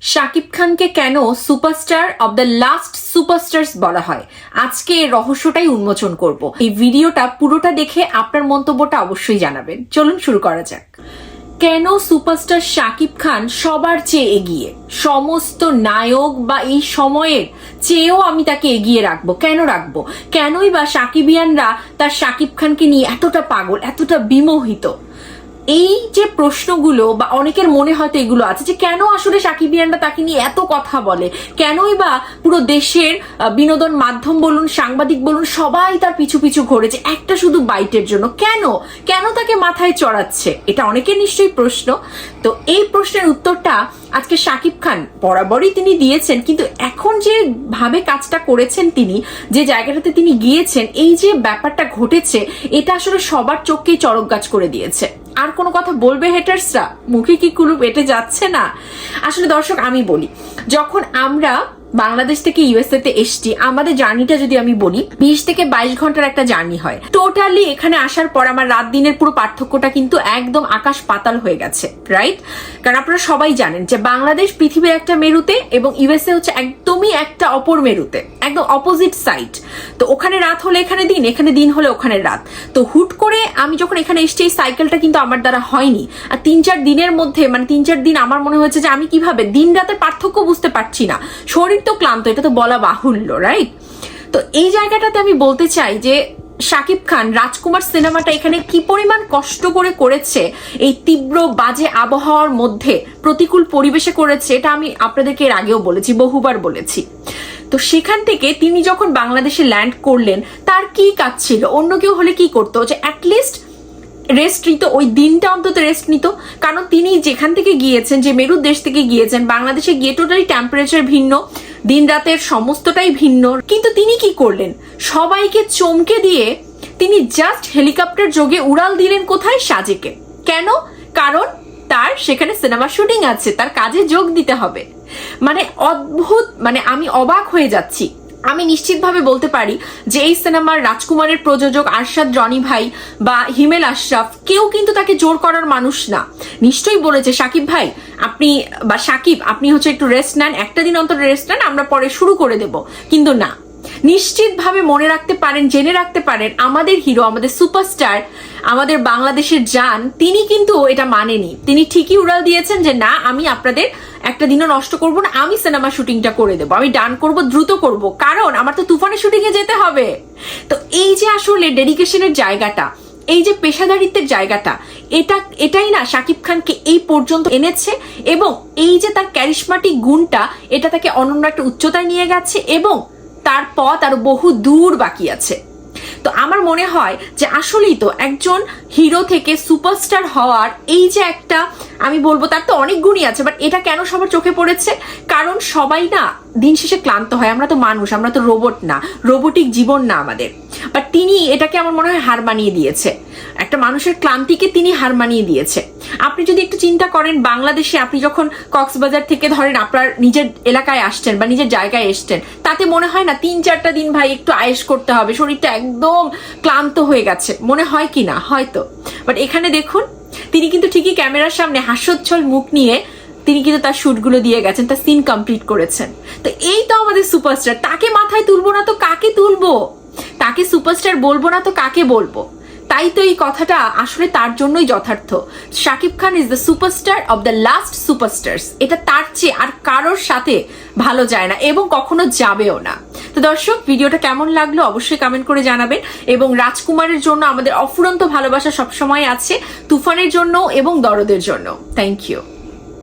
শাকিব খানকে কেন superstar of the last superstars বলা হয়? আজকে এই রহস্যটাই উন্মোচন করব। এই ভিডিওটা পুরোটা দেখে আপনার মন্তব্যটা অবশ্যই জানাবেন। চলুন শুরু করা যাক। কেন সুপারস্টার শাকিব খান সবার চেয়ে এগিয়ে? সমস্ত নায়ক বা এই সময়ের চেয়েও আমি তাকে এগিয়ে রাখব। কেন রাখব? কেনই বা সাকিবিয়ানরা তার শাকিব খানকে নিয়ে এতটা পাগল, এতটা বিমোহিত? এই যে প্রশ্নগুলো বা অনেকের মনে হয়তো এগুলো আছে যে কেন আসলে সাকিবিয়ানরা তাকে নিয়ে এত কথা বলে? কেনই বা পুরো দেশের বিনোদন মাধ্যম বলুন, সাংবাদিক বলুন, সবাই তার পিছু পিছু ঘুরেছে একটা শুধু বাইটের জন্য। কেন? কেন তাকে মাথায় চড়াচ্ছে? এটা অনেকের নিশ্চয়ই প্রশ্ন। তো এই প্রশ্নের উত্তরটা আজকে শাকিব খান বরাবরই তিনি দিয়েছেন, কিন্তু এখন যে ভাবে কাজটা করেছেন তিনি, যে জায়গাটাতে তিনি গিয়েছেন, এই যে ব্যাপারটা ঘটেছে, এটা আসলে সবার চোখকেই চড়ক গাছ করে দিয়েছে। আর কোনো কথা বলবে হেটার্সরা মুখে কি কুলুপ এটে যাচ্ছে না? আসলে দর্শক, আমি বলি, যখন আমরা বাংলাদেশ থেকে ইউএসএ তে এসছি। আমাদের জার্নিটা যদি আমি বলি, বিশ থেকে বাইশ ঘণ্টার একটা জার্নি হয়। টোটালি এখানে আসার পর আমার রাত দিনের পুরো পার্থক্যটা কিন্তু একদম আকাশ পাতাল হয়ে গেছে রাইট কারণ আপনারা সবাই জানেন যে বাংলাদেশ পৃথিবীর একটা মেরুতে এবং ইউএসএ হচ্ছে একদমই একটা অপর মেরুতে, একদম অপোজিট সাইড তো ওখানে রাত হলে এখানে দিন এখানে দিন হলে ওখানে রাত। তো হুট করে আমি যখন এখানে এসছি, এই সাইকেলটা কিন্তু আমার দ্বারা হয়নি। আর তিন চার দিনের মধ্যে মানে তিন চার দিন আমার মনে হয়েছে যে আমি কীভাবে দিন রাতের পার্থক্য বুঝতে পারছি না। শরীর তো ক্লান্ত, এটা তো বলা বাহুল্য রাইট তো এই জায়গাটাতে আমি বলতে চাই যে শাকিব খান, রাজকুমার সিনেমাটা এখানে কি পরিমাণ কষ্ট করে করেছে, এই তীব্র বাজে আবহাওয়ার মধ্যে প্রতিকূল পরিবেশে করেছে, এটা আমি আপনাদেরকে এর আগেও বলেছি, বহুবার বলেছি। তো সেখান থেকে তিনি যখন বাংলাদেশে ল্যান্ড করলেন, তার কি কাজ ছিল? অন্য কেউ হলে কি করতো? যে অ্যাটলিস্ট রেস্ট নিত, ওই দিনটা অন্তত রেস্ট নিত। কারণ তিনি যেখান থেকে গিয়েছেন, যে মেরুর দেশ থেকে গিয়েছেন, বাংলাদেশে গিয়ে টোটালি টেম্পারেচার ভিন্ন দিন রাতের সমস্তটাই ভিন্ন। কিন্তু তিনি কি করলেন? সবাইকে চমকে দিয়ে তিনি জাস্ট হেলিকপ্টার যোগে উড়াল দিলেন কোথায়? সাজেকে। কেন? কারণ তার সেখানে সিনেমা শুটিং আছে, তার কাজে যোগ দিতে হবে। মানে অদ্ভুত মানে আমি অবাক হয়ে যাচ্ছি। আমি নিশ্চিতভাবে বলতে পারি যে এই সিনেমার রাজকুমারের প্রযোজক আরশাদ রনি ভাই বা হিমেল আশরাফ কেউ কিন্তু তাকে জোর করার মানুষ না। নিশ্চয়ই বলেছে, সাকিব ভাই, আপনি বা সাকিব, আপনি হচ্ছে একটু রেস্ট নেন, একটা দিন অন্তর রেস্ট নেন, আমরা পরে শুরু করে দেব। কিন্তু না। নিশ্চিতভাবে মনে রাখতে পারেন, জেনে রাখতে পারেন, আমাদের হিরো, আমাদের সুপারস্টার, আমাদের বাংলাদেশের যান তিনি কিন্তু এটা মানেনি। তিনি ঠিকই উড়াল দিয়েছেন যে, না, আমি আপনাদের একটা দিনও নষ্ট করব না, আমি সিনেমা শুটিংটা করে দেবো, আমি ডান করব, দ্রুত করব, কারণ আমার তো তুফানের শুটিং এ যেতে হবে। তো এই যে আসলে ডেডিকেশনের জায়গাটা, এই যে পেশাদারিত্বের জায়গাটা, এটা, এটাই না শাকিব খানকে এই পর্যন্ত এনেছে এবং এই যে তার ক্যারিশমাটিক গুণটা, এটা তাকে অনন্য একটা উচ্চতায় নিয়ে গেছে এবং তার পথ আরও বহু দূর বাকি আছে। তো আমার মনে হয় যে আসলেই তো একজন হিরো থেকে সুপারস্টার হওয়ার এই যে একটা, আমি বলব তার তো অনেক গুণই আছে বাট এটা কেন সবার চোখে পড়েছে? কারণ সবাই না দিন শেষে ক্লান্ত হয়, আমরা তো মানুষ, আমরা তো রোবট না রোবটিক জীবন না আমাদের। বাট তিনি এটাকে আমার মনে হয় হার মানিয়ে দিয়েছে। একটা মানুষের ক্লান্তিকে তিনি হার মানিয়ে দিয়েছে। আপনি যদি একটু চিন্তা করেন, বাংলাদেশে আপনি যখন কক্সবাজার থেকে ধরেন আপনার নিজের এলাকায় আসছেন বা নিজের জায়গায় এসছেন, তাতে মনে হয় না তিন চারটা দিন ভাই একটু আয়েস করতে হবে, শরীরটা একদম ক্লান্ত হয়ে গেছে। মনে হয় কি না? হয়তো। বাট এখানে দেখুন, তিনি কিন্তু ঠিকই ক্যামেরার সামনে হাস্যোচ্ছল মুখ নিয়ে তিনি কিন্তু তার শুটগুলো দিয়ে গেছেন, তার সিন কমপ্লিট করেছেন। তো এই তো আমাদের সুপারস্টার। তাকে মাথায় তুলবো না তো কাকে সুপারস্টার বলব না তো কাকে বলব? তাই তো এই কথাটা আসলে তার জন্যই যথার্থ। Shakib Khan is the superstar of the last superstars এটা তার চেয়ে আর কারোর সাথে ভালো যায় না এবং কখনো যাবেও না। তো দর্শক, ভিডিওটা কেমন লাগল অবশ্যই কমেন্ট করে জানাবেন এবং রাজকুমারের জন্য আমাদের অফুরন্ত ভালোবাসা সবসময় আছে, তুফানের জন্য এবং দরদের জন্য থ্যাংক ইউ